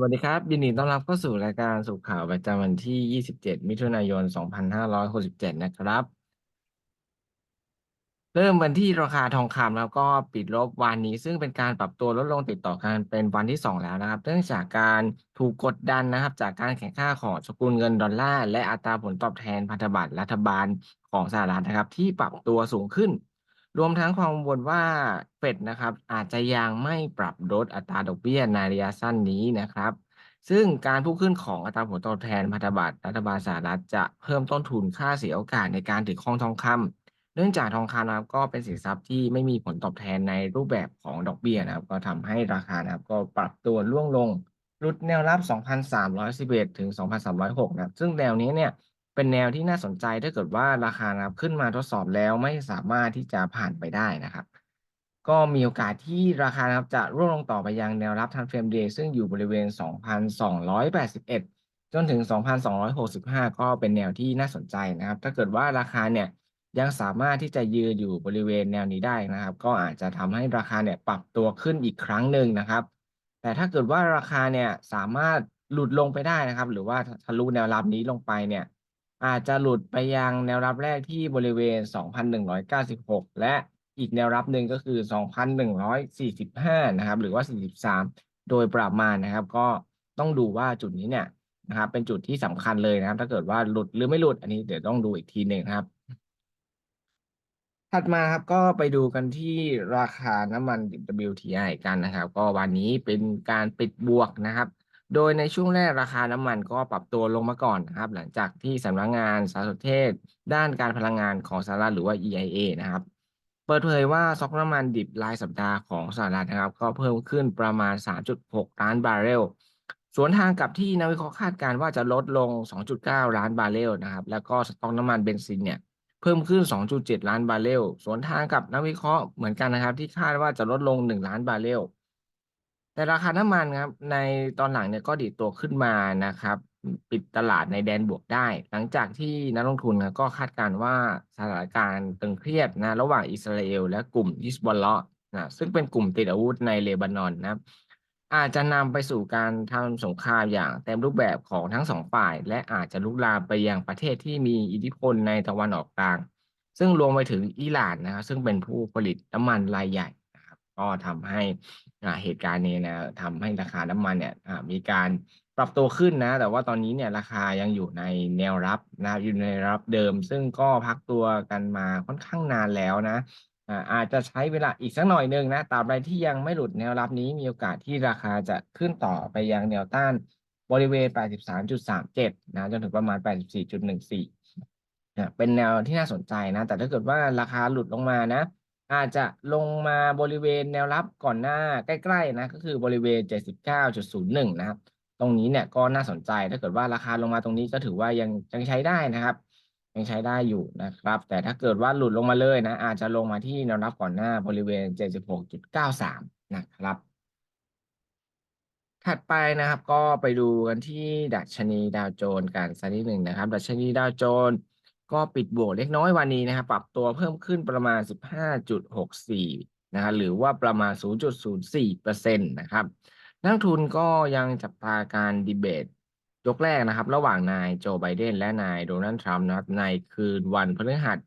วัสดีครับ ยินดีต้อนรับเข้าสู่รายการสรุปข่าวประจำวันที่ 27 มิถุนายน 2567 นะครับ เริ่มกันที่ราคาทองคำแล้วก็ปิดลบวันนี้ ซึ่งเป็นการปรับตัวลดลงติดต่อกันเป็นวันที่ 2 แล้วนะครับ เนื่องจากการถูกกดดันนะครับ จากการแข่งข้าของสกุลเงินดอลลาร์และอัตราผลตอบแทนพันธบัตรรัฐบาลของสหรัฐนะครับ ที่ปรับตัวสูงขึ้น รวมทั้งความกังวลว่าเฟดนะครับ อาจจะยังไม่ปรับลดอัตราดอกเบี้ยในระยะสั้นนี้นะครับ ซึ่งการพุ่งขึ้นของอัตราผลตอบแทนพันธบัตรรัฐบาลสหรัฐจะเพิ่มต้นทุนค่าเสียโอกาสในการถือครองทองคำเนื่องจากทองคำนะครับก็เป็นสินทรัพย์ที่ไม่มีผลตอบแทนในรูปแบบของดอกเบี้ยนะครับ ก็ทำให้ราคานะครับก็ปรับตัวร่วงลงหลุดแนวรับ 2,311 ถึง 2,306 นะครับ ซึ่งแนวนี้เนี่ย เป็นแนวที่น่าสนใจถ้าเกิดว่าราคานะครับขึ้นมาทดสอบแล้วไม่สามารถที่จะผ่านไปได้นะครับ ก็มีโอกาสที่ราคานะครับจะร่วงลงต่อไปยังแนวรับ Time Frame Day ซึ่งอยู่บริเวณ 2,281 จนถึง 2,265 ก็เป็นแนวที่น่าสนใจนะครับ ถ้าเกิดว่าราคาเนี่ยยังสามารถที่จะยืนอยู่บริเวณแนวนี้ได้นะครับ ก็อาจจะทำให้ราคาเนี่ยปรับตัวขึ้นอีกครั้งหนึ่งนะครับ แต่ถ้าเกิดว่าราคาเนี่ยสามารถหลุดลงไปได้นะครับ หรือว่าทะลุแนวรับนี้ลงไปเนี่ย อาจจะหลุดไปยังแนวรับแรกที่บริเวณ 2,196 และอีกแนวรับหนึ่งก็คือ 2,145 นะครับ หรือว่า 43 โดยประมาณนะครับ ก็ต้องดูว่าจุดนี้เนี่ยนะครับ เป็นจุดที่สำคัญเลยนะครับ ถ้าเกิดว่าหลุดหรือไม่หลุด อันนี้เดี๋ยวต้องดูอีกทีหนึ่งครับ ถัดมาครับก็ไปดูกันที่ราคาน้ำมัน WTI กันนะครับ ก็วันนี้เป็นการปิดบวกนะครับ โดยในช่วงแรกราคาน้ำมันก็ปรับตัวลงมาก่อนนะครับ หลังจากที่สำนักงานสารสนเทศ ด้านการพลังงานของสหรัฐหรือว่า EIA นะครับ เปิดเผยว่าสต็อกน้ำมันดิบรายสัปดาห์ของสหรัฐนะครับ ก็เพิ่มขึ้นประมาณ 3.6 ล้านบาร์เรล สวนทางกับที่นักวิเคราะห์คาดการณ์ว่าจะลดลง 2.9 ล้านบาร์เรลนะครับ แล้วก็สต็อกน้ำมันเบนซินเนี่ยเพิ่มขึ้น 2.7 ล้านบาร์เรล สวนทางกับนักวิเคราะห์เหมือนกันนะครับ ที่คาดว่าจะลดลง 1 ล้านบาร์เรล แต่ราคาน้ำมันครับในตอนหลังเนี่ยก็ดีดตัวขึ้นมานะครับ ปิดตลาดในแดนบวกได้ หลังจากที่นักลงทุนก็คาดการณ์ว่าสถานการณ์ตึงเครียดนะระหว่างอิสราเอลและกลุ่มฮิสบอลเลาะนะซึ่งเป็นกลุ่มติดอาวุธในเลบานอนนะครับอาจจะนำไปสู่การทำสงครามอย่างเต็มรูปแบบของทั้งสองฝ่าย และอาจจะลุกลามไปยังประเทศที่มีอิทธิพลในตะวันออกกลาง ซึ่งรวมไปถึงอิหร่านนะครับซึ่งเป็นผู้ผลิตน้ำมันรายใหญ่ ก็ทำให้อาเหตุการณ์นี้นะทำให้ราคาน้ำมันเนี่ยมีการปรับตัวขึ้นนะ แต่ว่าตอนนี้เนี่ยราคายังอยู่ในแนวรับนะอยู่ในรับเดิม ซึ่งก็พักตัวกันมาค่อนข้างนานแล้วนะอาจจะใช้เวลาอีกสักหน่อยหนึ่งนะตราบใดที่ยังไม่หลุดแนวรับนี้มีโอกาสที่ราคาจะขึ้นต่อไปยังแนวต้านบริเวณ 83.37 นะจนถึงประมาณ 84.14นะเป็นแนวที่น่าสนใจนะ แต่ถ้าเกิดว่าราคาหลุดลงมานะ อาจจะลงมาบริเวณแนวรับก่อนหน้าใกล้ๆนะก็คือบริเวณ 79.01 นะครับ ตรงนี้เนี่ยก็น่าสนใจถ้าเกิดว่าราคาลงมาตรงนี้ก็ถือว่ายังยังใช้ได้นะครับ ยังใช้ได้อยู่นะครับ แต่ถ้าเกิดว่าหลุดลงมาเลยนะ อาจจะลงมาที่แนวรับก่อนหน้าบริเวณ 76.93 นะครับ ถัดไปนะครับก็ไปดูกันที่ดัชนีดาวโจนส์กันสักนิดหนึ่งนะครับ ดัชนีดาวโจนส์ ก็ปิดบวกเล็กน้อยวันนี้นะครับปรับตัวเพิ่มขึ้นประมาณ 15.64 นะครับหรือว่าประมาณ 0.04%นะครับนักทุนก็ยังจับตาการดีเบตยกแรกนะครับ ระหว่างนายโจไบเดนและนายโดนัลด์ทรัมป์นะครับในคืนวันพฤหัส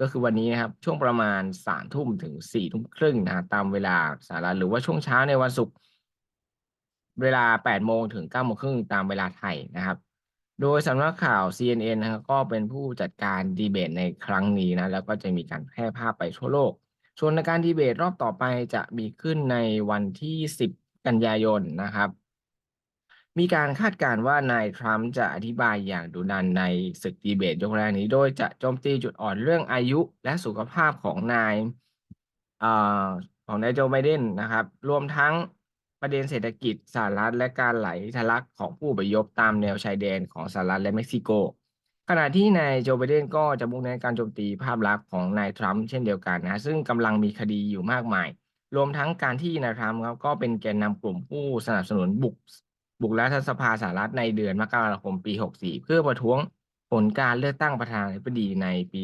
ก็คือวันนี้นะครับ ช่วงประมาณสามทุ่มถึงสี่ทุ่มครึ่งนะครับตามเวลาสหรัฐหรือว่าช่วงเช้าในวันศุกร์เวลาแปดโมงถึงเก้าโมงครึ่งตามเวลาไทยนะครับ โดยสำนักข่าว CNN นะครับก็เป็นผู้จัดการดีเบตในครั้งนี้นะแล้วก็จะมีการแพร่ภาพไปทั่วโลก ส่วนในการดีเบตรอบต่อไปจะมีขึ้นในวันที่ 10 กันยายนนะครับ มีการคาดการณ์ว่านายทรัมป์จะอธิบายอย่างดุดันในศึกดีเบตยกแรกนี้ โดยจะโจมตีจุดอ่อนเรื่องอายุและสุขภาพของนายอของนายโจไบเดนนะครับ รวมทั้ง ประเด็นเศรษฐกิจสหรัฐและการไหลทะลักของผู้อพยพตามแนวชายแดนของสหรัฐและเม็กซิโก ขณะที่นายโจไบเดนก็จะมุ่งเน้นการโจมตีภาพลักษณ์ของนายทรัมป์เช่นเดียวกันนะซึ่งกำลังมีคดีอยู่มากมาย รวมทั้งการที่นายทรัมป์ครับก็เป็นแกนนำกลุ่มผู้สนับสนุนบุกบุกรัฐสภาสหรัฐในเดือนมกราคมปี 64 เพื่อประท้วงผลการเลือกตั้งประธานาธิบดีในปี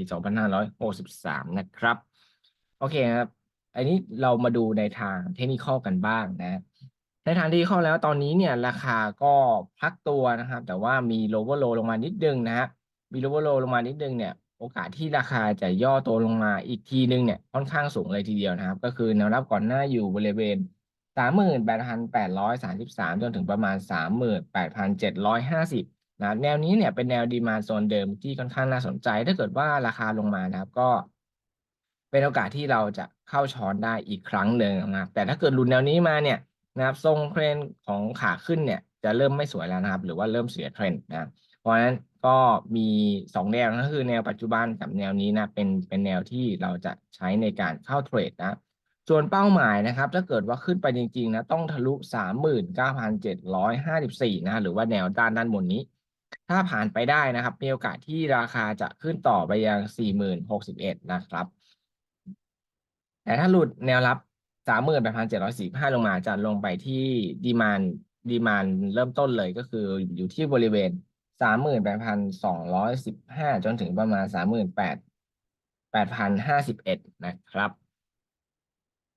2563 นะครับ โอเคครับ อันนี้เรามาดูในทางเทคนิคกันบ้างนะ ในทางที่ข้าแล้วตอนนี้เนี่ยราคาก็พักตัวนะครับ แต่ว่ามี lower low ลงมานิดหนึ่งนะครับมี lower low ลงมานิดหนึ่งเนี่ยโอกาสที่ราคาจะย่อตัวลงมาอีกทีหนึ่งเนี่ยค่อนข้างสูงเลยทีเดียวนะครับ ก็คือแนวรับก่อนหน้าอยู่บริเวณ38,833จนถึงประมาณ38,750นะแนวนี้เนี่ยเป็นแนวดีมาโซนเดิมที่ค่อนข้างน่าสนใจ ถ้าเกิดว่าราคาลงมานะครับ ก็ เป็นโอกาสที่เราจะเข้าช้อนได้อีกครั้งหนึ่งนะครับแต่ถ้าเกิดหลุดแนวนี้มาเนี่ยนะครับทรงเทรนของขาขึ้นเนี่ยจะเริ่มไม่สวยแล้วนะครับ หรือว่าเริ่มเสียเทรนนะเพราะฉะนั้นก็มีสองแนวก็คือแนวปัจจุบันกับแนวนี้นะเป็นเป็นแนวที่เราจะใช้ในการเข้าเทรดนะส่วนเป้าหมายนะครับ ถ้าเกิดว่าขึ้นไปจริงๆนะต้องทะลุ 39,754 นะหรือว่าแนวด้านด้านบนนี้ ถ้าผ่านไปได้นะครับ มีโอกาสที่ราคาจะขึ้นต่อไปยัง 40,061 นะครับ แต่ถ้าหลุดแนวรับ38,745ลงมาจะลงไปที่ดีมานดีมานเริ่มต้นเลยก็คืออยู่ที่บริเวณ38,215จนถึงประมาณ38,851นะครับ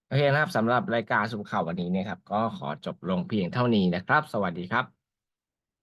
โอเคนะครับสำหรับรายการสุขข่าววันนี้เนี่ยครับ ก็ขอจบลงเพียงเท่านี้นะครับ สวัสดีครับ